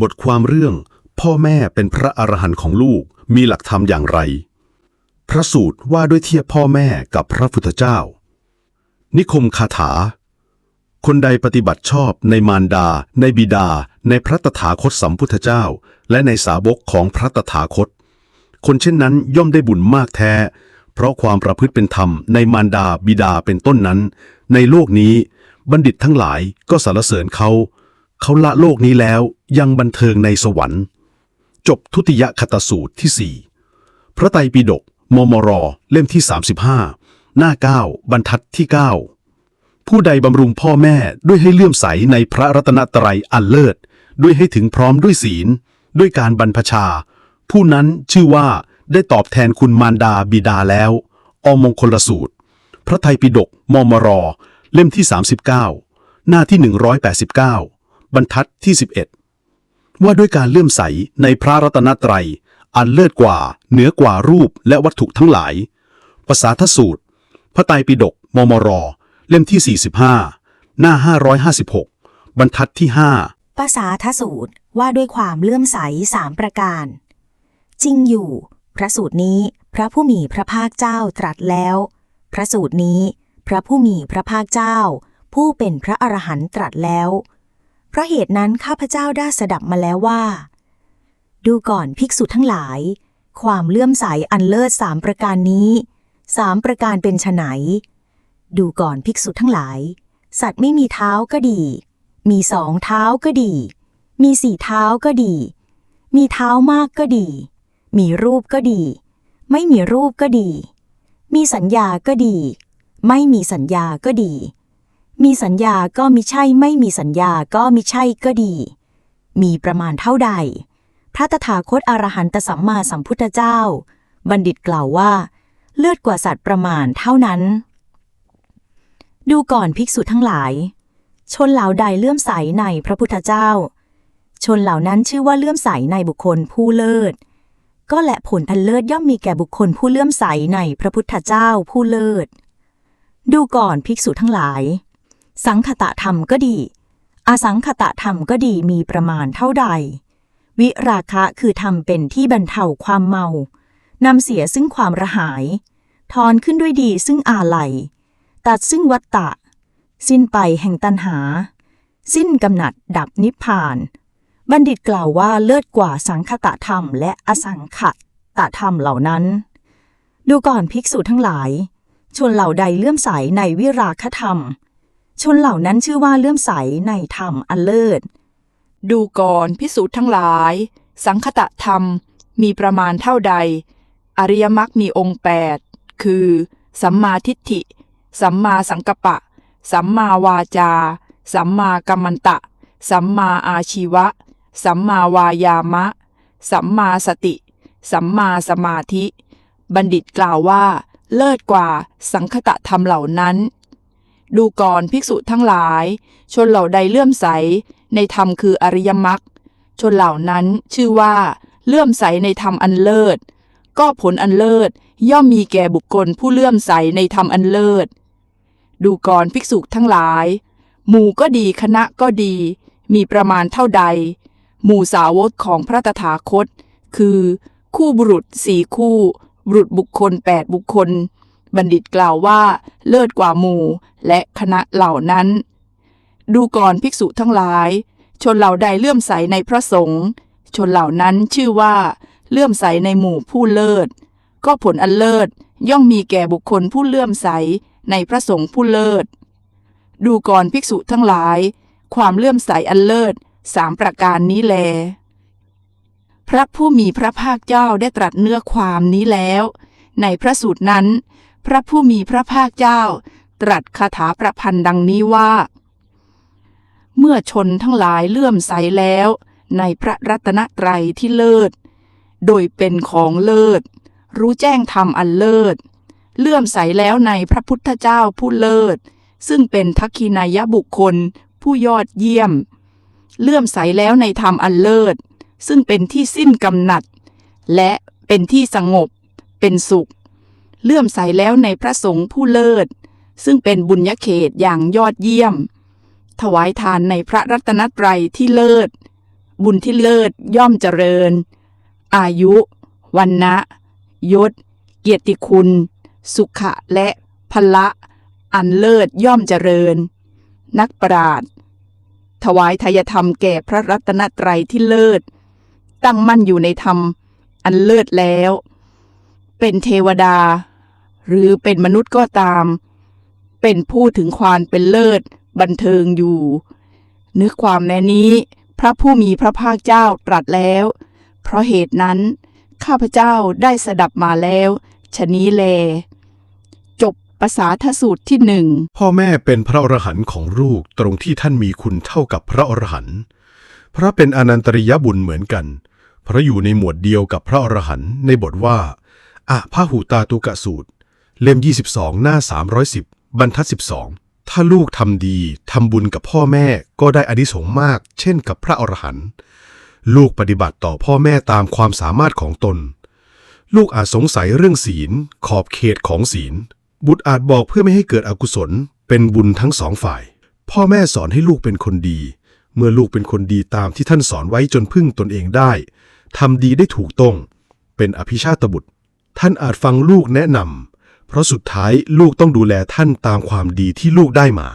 บทความเรื่อง พ่อแม่เป็นพระอรหันต์ของลูกมีหลักธรรมอย่างไร พระสูตรว่าด้วยเทียบพ่อแม่กับพระพุทธเจ้า นิคมคาถา คนใดปฏิบัติชอบในมารดา ในบิดา ในพระตถาคตสัมพุทธเจ้า และในสาวกของพระตถาคต คนเช่นนั้นย่อมได้บุญมากแท้ เพราะความประพฤติเป็นธรรมในมารดาบิดาเป็นต้นนั้น ในโลกนี้บัณฑิตทั้งหลายก็สรรเสริญเขา เขาละโลกนี้แล้วยังบันเทิงในสวรรค์ จบทุติยคตสูตรที่สี่พระไตรปิฎกมมร เล่มที่ 35 หน้า 9 บรรทัดที่ 9 ผู้ใดบำรุงพ่อแม่ด้วยให้เลื่อมใสในพระรัตนตรัยอันเลิศ ด้วยให้ถึงพร้อมด้วยศีล ด้วยการบรรพชา ผู้นั้นชื่อว่าได้ตอบแทนคุณมารดาบิดาแล้ว อมงคลสูตร พระไตรปิฎกมมร เล่มที่ 39 หน้าที่ 189 บรรทัดที่ 11 ว่าด้วยการเลื่อมใสในพระรัตนตรัย อันเลิศกว่า เหนือกว่ารูปและวัตถุทั้งหลาย ภาษาทสูตร พระไตรปิฎกมมร เล่มที่ 45 หน้า 556 บรรทัดที่ 5 ภาษาทสูตรว่าด้วยความเลื่อมใสสามประการ จริงอยู่ พระสูตรนี้พระผู้มีพระภาคเจ้าตรัสแล้ว พระสูตรนี้ พระผู้มีพระภาคเจ้า ผู้เป็นพระอรหันต์ตรัสแล้ว เพราะเหตุนั้นข้าพเจ้าได้สดับมาแล้วว่า ดูก่อนภิกษุทั้งหลาย ความเลื่อมใสอันเลิศสามประการนี้สามประการเป็นไฉนดูก่อนภิกษุทั้งหลาย สัตว์ไม่มีเท้าก็ดี มีสองเท้าก็ดี มีสี่เท้าก็ดี มีเท้ามากก็ดี มีรูปก็ดี ไม่มีรูปก็ดี มีสัญญาก็ดี ไม่มีสัญญาก็ดี มีสัญญาก็มิใช่ไม่มีสัญญาก็มิใช่ก็ดี มีประมาณเท่าใด พระตถาคตอรหันตสัมมาสัมพุทธเจ้า บัณฑิตกล่าวว่า เลือดกว่าสัตว์ประมาณเท่านั้น ดูก่อนภิกษุทั้งหลาย ชนเหล่าใดเลื่อมใสในพระพุทธเจ้า ชนเหล่านั้นชื่อว่าเลื่อมใสในบุคคลผู้เลิศ ก็และผลอันเลิศย่อมมีแก่บุคคลผู้เลื่อมใสในพระพุทธเจ้าผู้เลิศ ดูก่อนภิกษุทั้งหลาย สังคตะธรรมก็ดี อสังคตะธรรมก็ดีมีประมาณเท่าใด วิราคะคือทำเป็นที่บรรเทาความเมานำเสียซึ่งความระหาย ทอนขึ้นด้วยดีซึ่งอาลัย ตัดซึ่งวัตตะ สิ้นไปแห่งตัณหา สิ้นกำหนัดดับนิพพาน บัณฑิตกล่าวว่าเลิศกว่าสังคตะธรรมและอสังขตะธรรมเหล่านั้น ดูก่อนภิกษุทั้งหลาย ชนเหล่าใดเลื่อมใสในวิราคธรรม ชนเหล่านั้นชื่อว่าเลื่อมใสในธรรมอันเลิศ ดูก่อนพิสูจน์ทั้งหลาย สังคตะธรรมมีประมาณเท่าใด อริยมรรคมีองค์แปดคือ สัมมาทิฏฐิ สัมมาสังกปปะสัมมาวาจา สัมมากัมมันตะ สัมมาอาชีวะ สัมมาวายามะ สัมมาสติ สัมมาสมาธิ บัณฑิตกล่าวว่า เลิศกว่าสังคตะธรรมเหล่านั้น ดูก่อนภิกษุทั้งหลาย ชนเหล่าใดเลื่อมใส ในธรรมคืออริยมรรคชนเหล่านั้นชื่อว่าเลื่อมใสในธรรมอันเลิศ ก็ผลอันเลิศย่อมมีแก่บุคคลผู้เลื่อมใสในธรรมอันเลิศ ดูก่อนภิกษุทั้งหลาย หมู่ก็ดีคณะก็ดี มีประมาณเท่าใด หมู่สาวกของพระตถาคต คือ คู่บุรุษสี่คู่ บุรุษบุคคลแปดบุคคล บัณฑิตกล่าวว่า เลิศกว่าหมู่และคณะเหล่านั้น ดูก่อนภิกษุทั้งหลาย ชนเหล่าใดเลื่อมใสในพระสงฆ์ชนเหล่านั้นชื่อว่าเลื่อมใสในหมู่ผู้เลิศ ก็ผลอันเลิศย่อมมีแก่บุคคลผู้เลื่อมใสในพระสงฆ์ผู้เลิศ ดูก่อนภิกษุทั้งหลาย ความเลื่อมใสอันเลิศสามประการนี้แล พระผู้มีพระภาคเจ้าได้ตรัสเนื้อความนี้แล้ว ในพระสูตรนั้น พระผู้มีพระภาคเจ้า ตรัสคาถาประพันธ์ดังนี้ว่า เมื่อชนทั้งหลายเลื่อมใสแล้ว ในพระรัตนตรัยที่เลิศ โดยเป็นของเลิศ รู้แจ้งธรรมอันเลิศ เลื่อมใสแล้วในพระพุทธเจ้าผู้เลิศ ซึ่งเป็นทักขินายบุคคลผู้ยอดเยี่ยม เลื่อมใสแล้วในธรรมอันเลิศ ซึ่งเป็นที่สิ้นกำหนัด และเป็นที่สงบ เป็นสุข เลื่อมใสแล้วในพระสงฆ์ผู้เลิศ ซึ่งเป็นบุญญเขตอย่างยอดเยี่ยม ถวายทานในพระรัตนตรัยที่เลิศ บุญที่เลิศย่อมเจริญ อายุวันนะยศ เกียรติคุณ สุขะและพละ อันเลิศย่อมเจริญ นักปราชญ์ถวายทายธรรมแก่พระรัตนตรัยที่เลิศ ตั้งมั่นอยู่ในธรรม อันเลิศแล้ว เป็นเทวดา หรือเป็นมนุษย์ก็ตาม เป็นผู้ถึงความเป็นเลิศ บันเทิงอยู่ นึกความแนนี้ พระผู้มีพระภาคเจ้าตรัสแล้ว เพราะเหตุนั้น ข้าพเจ้าได้สดับมาแล้วชะนี้แล จบภาษาทสูตรที่หนึ่งพ่อแม่เป็นพระอรหันต์ของลูกตรงที่ท่านมีคุณเท่ากับพระอรหันต์พระเป็นอนันตริยบุญเหมือนกัน เพราะอยู่ในหมวดเดียวกับพระอรหันต์ในบทว่าอะพาหูตาตุกะสูตร เล่ม 22 หน้า 310 บรรทัด 12 ถ้าลูกทำดีทำบุญกับพ่อแม่ก็ได้อานิสงส์มาก เช่นกับพระอรหันต์ลูกปฏิบัติต่อพ่อแม่ตามความสามารถของตน ลูกอาจสงสัยเรื่องศีล ขอบเขตของศีล บุตรอาจบอกเพื่อไม่ให้เกิดอกุศล เป็นบุญทั้งสองฝ่าย พ่อแม่สอนให้ลูกเป็นคนดี เมื่อลูกเป็นคนดีตามที่ท่านสอนไว้จนพึ่งตนเองได้ทำดีได้ถูกต้อง เป็นอภิชาตบุตร ท่านอาจฟังลูกแนะนำ เพราะสุดท้ายลูกต้องดูแลท่านตามความดีที่ลูกได้มา